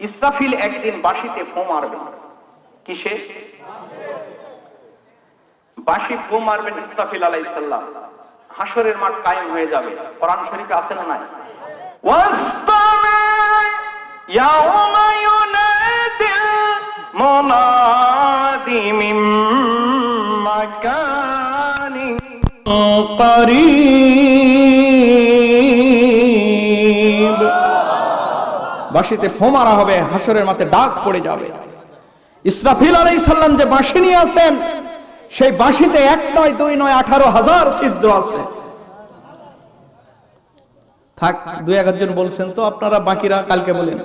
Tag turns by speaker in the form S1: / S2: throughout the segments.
S1: ইসরাফিল একদিন বাঁশিতে ফো মারবে কিসে বাঁশি ফো মারবেন ইসরাফিল আলাইসাল্লাম হাসরের মাঠ কায়েম হয়ে যাবে কোরআন শরীফে আছে না নাই واستمع يوم ينادي المناد من مكان قريب বাঁশিতে ফো মারা হবে, হাসরের মাঠে ডাক পড়ে যাবে। ইসরাফিল আলাইহিস সালাম যে বাঁশি নিয়ে আছেন, সেই বাঁশিতে এক নয়, দুই নয়, আঠারো হাজার ছিদ্র আছে। থাক, দুই এক জন বলছেন তো, আপনারা বাকিরা কালকে বলেন।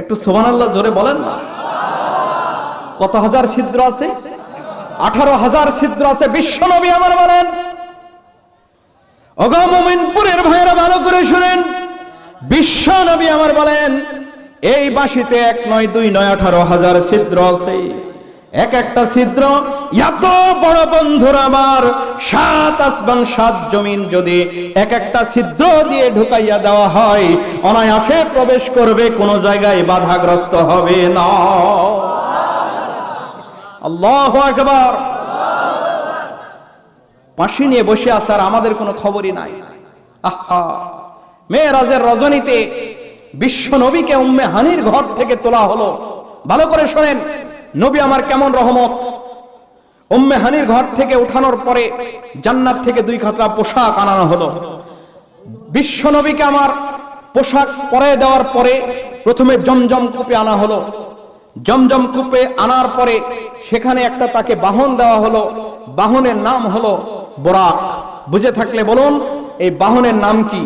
S1: একটু সোহান আল্লাহ জোরে বলেন না। কত হাজার ছিদ্র আছে? আঠারো হাজার ছিদ্র আছে, বিশ্ব নবী আমার বলেন। অগমিনপুরের ভাইয়েরা ভালো করে শুনেন। বিশ্ব নবী আমার বলেন, এই বাঁশিতে এক নয়, দুই নয়, আঠারো হাজার ছিদ্র আছে। এক একটা ছিদ্র, এত বড় বন্ধুর আমার সাত আসমান, সাত জমিন যদি এক একটা ছিদ্র দিয়ে ঢুকাইয়া দেওয়া হয়, অনায়াসে প্রবেশ করবে, কোন জায়গায় বাধাগ্রস্ত হবে না। আল্লাহ আকবার। পাশি নিয়ে বসে আসার আমাদের কোনো খবরই নাই। আহা। মেয়েরাজের রজনীতে বিশ্ব নবীকে উম্মে হানির ঘর থেকে তোলা হলো। ভালো করে শোনেন, নবী আমার কেমন রহমত? উম্মে হানির ঘর থেকে উঠানোর পরে জান্নাত থেকে দুই খাতরা পোশাক আনানো হলো। বিশ্ব নবীকে আমার পোশাক পরে দেওয়ার পরে প্রথমে জমজম কূপে আনা হলো। জমজম কূপে আনার পরে সেখানে একটা তাকে বাহন দেওয়া হলো। বাহনের নাম হলো বোরাক। বুঝে থাকলে বলুন, এই বাহনের নাম কি?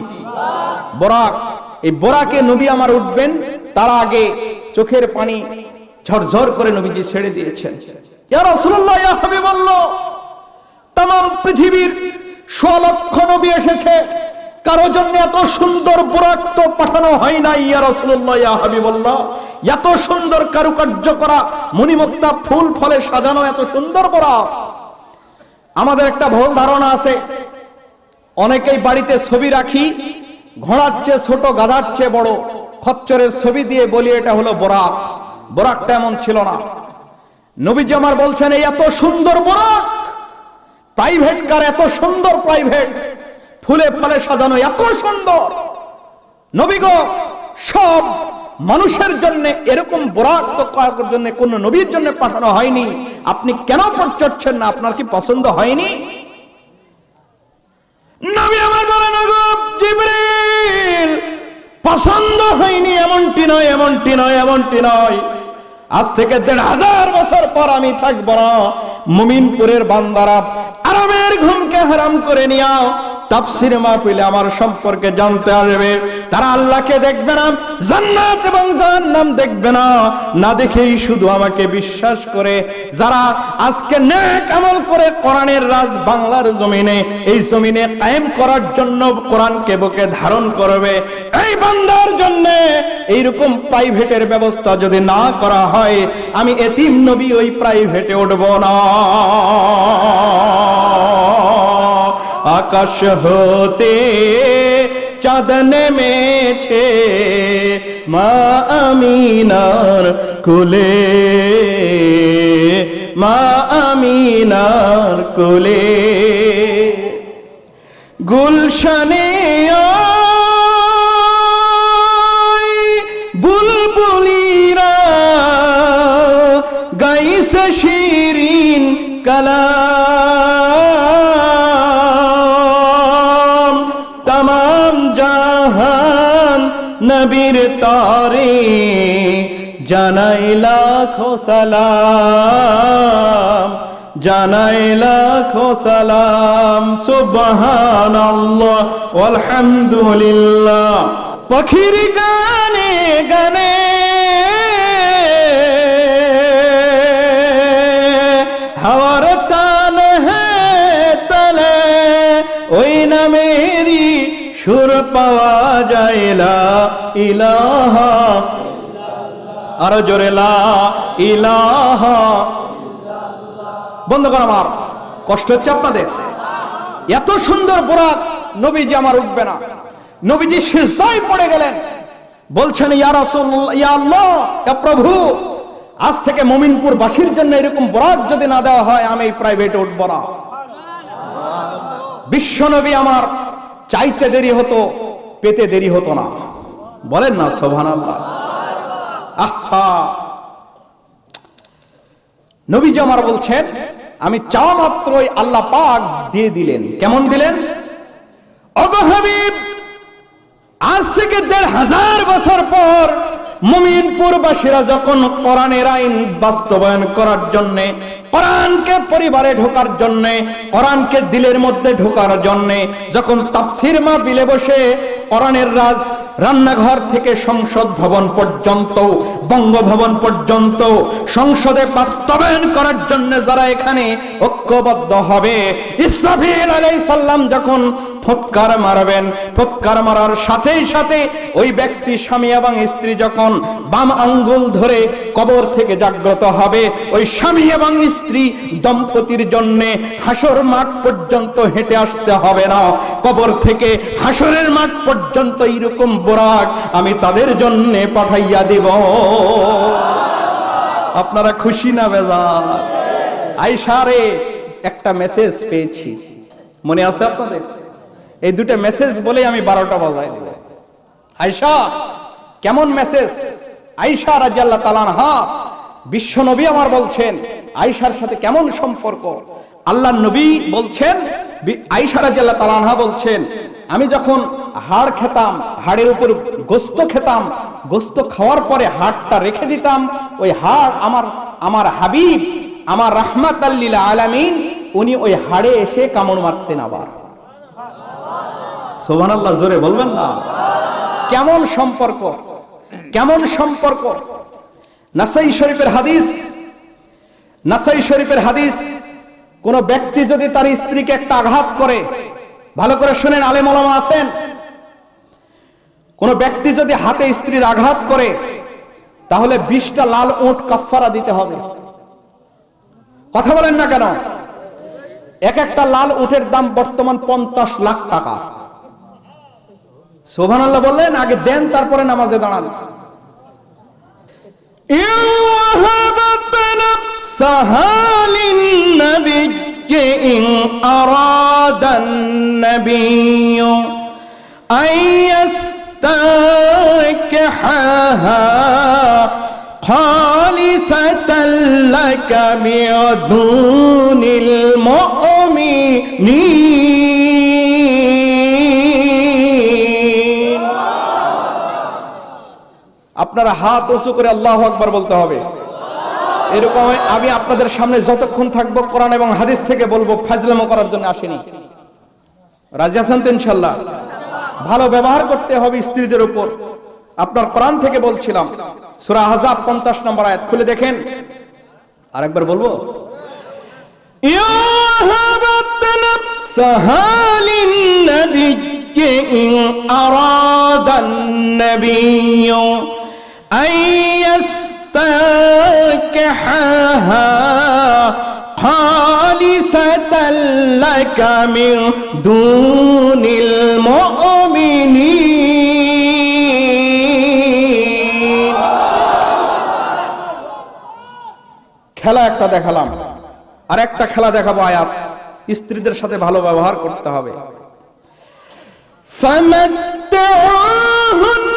S1: বোরাক। এই বোরাকে নবী আমার উঠবেন, তার আগে চোখের পানি ঝরঝর করে নবীজি ছেড়ে দিয়েছেন। তাম পৃথিবীর লক্ষ নবী এসেছে। কারও জন্য এত সুন্দর বুরাক তো পাঠানো হয় নাই, ইয়া রাসূলুল্লাহ, ইয়া হাবিবাল্লাহ। এত সুন্দর কারুকার্য করা, মণিমুক্তা ফুল ফলে সাজানো এত সুন্দর বুরাক। আমাদের একটা ভুল ধারণা আছে। অনেকেই বাড়িতে ছবি রাখি ঘোড়ার চেয়ে ছোট, গাধার চেয়ে বড়, খচ্চরের ছবি দিয়ে বলি, এটা হলো বোরাক বোরাকটা এমন ছিল না। নবীজি আমার বলছেন, এই এত সুন্দর বোরাক প্রাইভেট কার এত সুন্দর প্রাইভেট ফুলে ফলে সাজানো এত সুন্দর! নবী গো, সব মানুষের জন্য এরকম বোরাক তো করার জন্য, কোন নবীর জন্য পাঠানো হয়নি। আপনি কেন চড়ছেন না? আপনার কি পছন্দ হয়নি? নবী আমার পছন্দ হয়নি, এমনটি নয় এমনটি নয় এমনটি নয়। আজ থেকে দেড় হাজার বছর পর আমি থাকব না। মুমিনপুরের বান্দারা আরামের ঘুমকে হারাম করে নিয়াও। তাফসির মাহফিলে আমার সম্পর্কে জানতে আসবে। তারা আল্লাহকে দেখবে না, জান্নাত এবং জাহান্নাম দেখবে না। না দেখেই শুধু আমাকে বিশ্বাস করে, যারা আজকে নেক আমল করে কোরআনের রাজ বাংলার জমিনে, এই জমিনে কায়েম করার জন্য কোরআনকে বুকে ধারণ করবে। এই বান্দার জন্য এইরকম প্রাইভেটের ব্যবস্থা যদি না করা হয়, আমি এতিম নবী ওই প্রাইভেটে উঠব না। আকাশ হতে চাঁদ নেমেছে মা আমিনার কুলে। মা আমিনার কুলে। গুলশানে বুলবুলিরা, গাইছে শিরিন কালাম নবীর তরে জানাই লাখো সালাম জানাই লাখো সালাম সুবহানাল্লাহ আলহামদুলিল্লাহ পাখির গানে গানে পাওয়া যায় ইলাহা। আরও জোরে ইলাহা। বন্ধ কর আমার, কষ্ট হচ্ছে আপনাদের? এত সুন্দর নবীজি আমার উঠবে না। নবীজি পড়ে গেলেন। বলছেন প্রভু, আজ থেকে মমিনপুর বাসীর জন্য এরকম বরাত যদি না দেওয়া হয়, আমি প্রাইভেটে উঠব না। বিশ্বনবী আমার চাইতে দেরি হতো। পেতে দেরি হতো না। বলেন না সোভান নবী আমার বলছেন, আমি চাওয়া মাত্রই আল্লাহ পাক দিয়ে দিলেন। কেমন দিলেন? আজ থেকে দেড় হাজার বছর পর যখন কোরআনের আইন বাস্তবায়ন করার জন্য, কোরআনকে পরিবারে ঢোকার জন্য, কোরআনকে দিলের মধ্যে ঢোকার জন্য, যখন তাফসির বসে কোরআনের রাজ রান্নাঘর থেকে সংসদ ভবন পর্যন্ত, বঙ্গভবন পর্যন্ত সংসদে বাস্তবায়ন করার জন্য যারা এখানে ঐক্যবদ্ধ হবে, ইসরাফিল আলাইহিস সালাম যখন ফৎকার মারবেন। ফৎকার মারার সাথেই সাথে ওই ব্যক্তি স্বামী এবং স্ত্রী যখন বাম আঙ্গুল ধরে কবর থেকে জাগ্রত হবে, ওই স্বামী এবং স্ত্রী দম্পতির জন্য হাসর মাঠ পর্যন্ত হেঁটে আসতে হবে না। কবর থেকে হাসরের মাঠ পর্যন্ত এরকম বোরাক আমি তাদের জন্য পাঠাইয়া দিব। আপনারা খুশি না বেজার? আইসারে একটা মেসেজ পেয়েছি। মনে আছে আপনাদের? এই দুটো মেসেজ বলে আমি বারোটা বাজাই দিব আয়সা কেমন মেসেজ আয়সা রাজিয়াল্লাহ তালান হা বিশ্ব নবী আমার বলছেন আয়সার সাথে কেমন সম্পর্ক? আল্লাহ নবী বলছেন আয়সা রাজিয়াল্লাহ তালানহা বলছেন, আমি যখন হাড় খেতাম, হাড়ের উপর গোস্ত খেতাম, গোস্ত খাওয়ার পরে হাড়টা রেখে দিতাম, ওই হাড় আমার আমার হাবিব, আমার রাহমাত আল্লিল আলামিন, উনি ওই হাড়ে এসে কামড় মারতেন আবার। সোহান আল্লাহ জোরে বলবেন না? কেমন সম্পর্ক? কেমন সম্পর্ক? নাসাই শরীফের হাদিস, নাসাই শরীফের হাদিস, কোন ব্যক্তি যদি তার স্ত্রীকে একটা আঘাত করে, ভালো করে শুনেন, আলেম ওলামা আছেন? কোন ব্যক্তি যদি হাতে স্ত্রীর আঘাত করে, তাহলে বিশটা লাল ওট কাফারা দিতে হবে। কথা বলেন না কেন? এক একটা লাল উটের দাম বর্তমান পঞ্চাশ লাখ টাকা। সোভান আল্লাহ বললেন আগে দেন তারপরে নামাজে দাঁড়ান إن وهبت نفسها للنبي إن أراد النبي أن يستنكحها خالصة لك من دون المؤمنين আপনারা হাত উঁচু করে আল্লাহ আকবার বলতে হবে। এরকম আমি আপনাদের সামনে যতক্ষণ থাকব কোরআন এবং হাদিস থেকে বলব, ফাজলামো করার জন্য আসেনি। রাজি আছেন তো ইনশাল্লাহ ভালো ব্যবহার করতে হবে স্ত্রীদের উপর। আপনার কোরআন থেকে বলছিলাম। সুরা হাজাব পঞ্চাশ নম্বর আয়াত, খুলে দেখেন। আর একবার বলব ইয়া أن يستنكحها خالصة لك من دون المؤمنين খেলা একটা দেখালাম আর একটা খেলা দেখাবো আয়াত স্ত্রীদের সাথে ভালো ব্যবহার করতে হবে فمتعوهن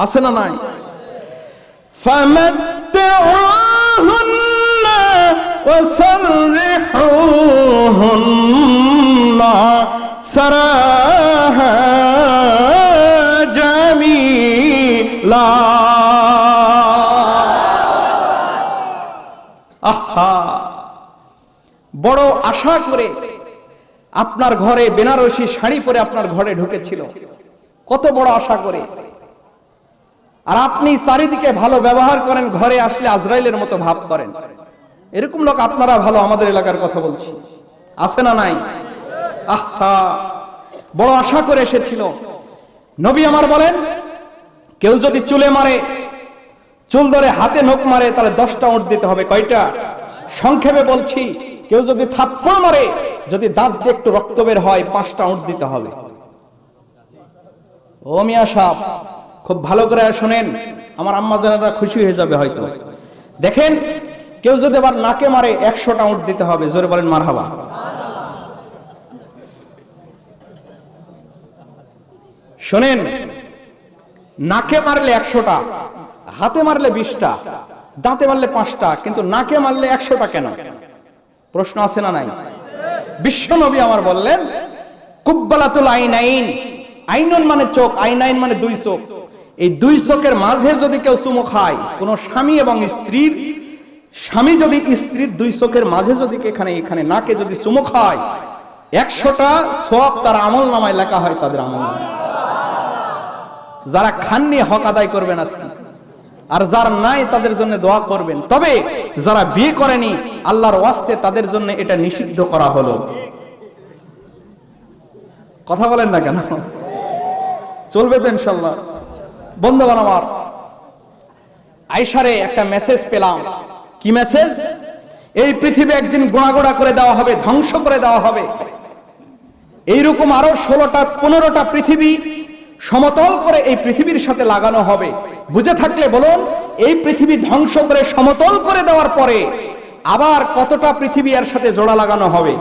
S1: আছে না নাই فمتعوهن وسرحوهن سراحا جميلا আহা বড় আশা করে আপনার ঘরে বেনারসি শাড়ি পরে আপনার ঘরে ঢুকেছিল কত বড় আশা করে আর আপনি চারিদিকে ভালো ব্যবহার করেন, ঘরে আসলে আজরাইলের মতো ভাব করেন। এরকম লোক আপনারা ভালো আমাদের এলাকার কথা বলছি। আছে না নাই? আহা! বড় আশা করে এসেছিল। নবী আমার বলেন, কেউ যদি চুলে মারে, চুল ধরে হাতে নখ মারে, তাহলে দশটা ওট দিতে হবে। কয়টা? সংক্ষেপে বলছি, কেউ যদি থাপ্পড় মারে, যদি দাঁত দিয়ে একটু রক্ত বের হয়, পাঁচটা ওট দিতে হবে। ও মিয়া সাহ খুব ভালো করে শোনেন, আমার আম্মা জানারা খুশি হয়ে যাবে হয়তো। দেখেন, কেউ যদি আবার নাকে মারে, একশোটা উঠ দিতে হবে, জোরে বলেন মারহাবা। শোনেন, নাকে মারলে একশোটা, হাতে মারলে বিশটা, দাঁতে মারলে পাঁচটা, কিন্তু নাকে মারলে একশোটা কেন? প্রশ্ন আছে না নাই? বিশ্বনবী আমার বললেন, কুব্বালাতুল আইন আইন আইনন মানে চোখ আইন আইন মানে দুই চোখ। এই দুই চোখের মাঝে যদি কেউ চুমো খায়, কোন স্বামী এবং স্ত্রীর, স্বামী যদি স্ত্রীর দুই চোখের মাঝে যদি এখানে এখানে নাকে যদি চুমো খায়, একশোটা সব তার আমল নামায় লেখা হয় তাদের আমল যারা খাননি হক আদায় করবেন আজকে, আর যার নাই তাদের জন্য দোয়া করবেন। তবে যারা বিয়ে করেনি, আল্লাহর ওয়াস্তে তাদের জন্য এটা নিষিদ্ধ করা হলো। কথা বলেন না কেন? চলবে তো ইনশাল্লাহ। বন্ধুগণ আমার আইসারে একটা মেসেজ পেলাম। কি মেসেজ এই পৃথিবী একদিন গোড়াগোড়া করে দেওয়া হবে, ধ্বংস করে দেওয়া হবে। এইরকম আরও ষোলোটা, পনেরোটা পৃথিবী সমতল করে এই পৃথিবীর সাথে লাগানো হবে। বুঝে থাকলে বলুন, এই পৃথিবী ধ্বংস করে সমতল করে দেওয়ার পরে আবার কতটা পৃথিবী এর সাথে জোড়া লাগানো হবে?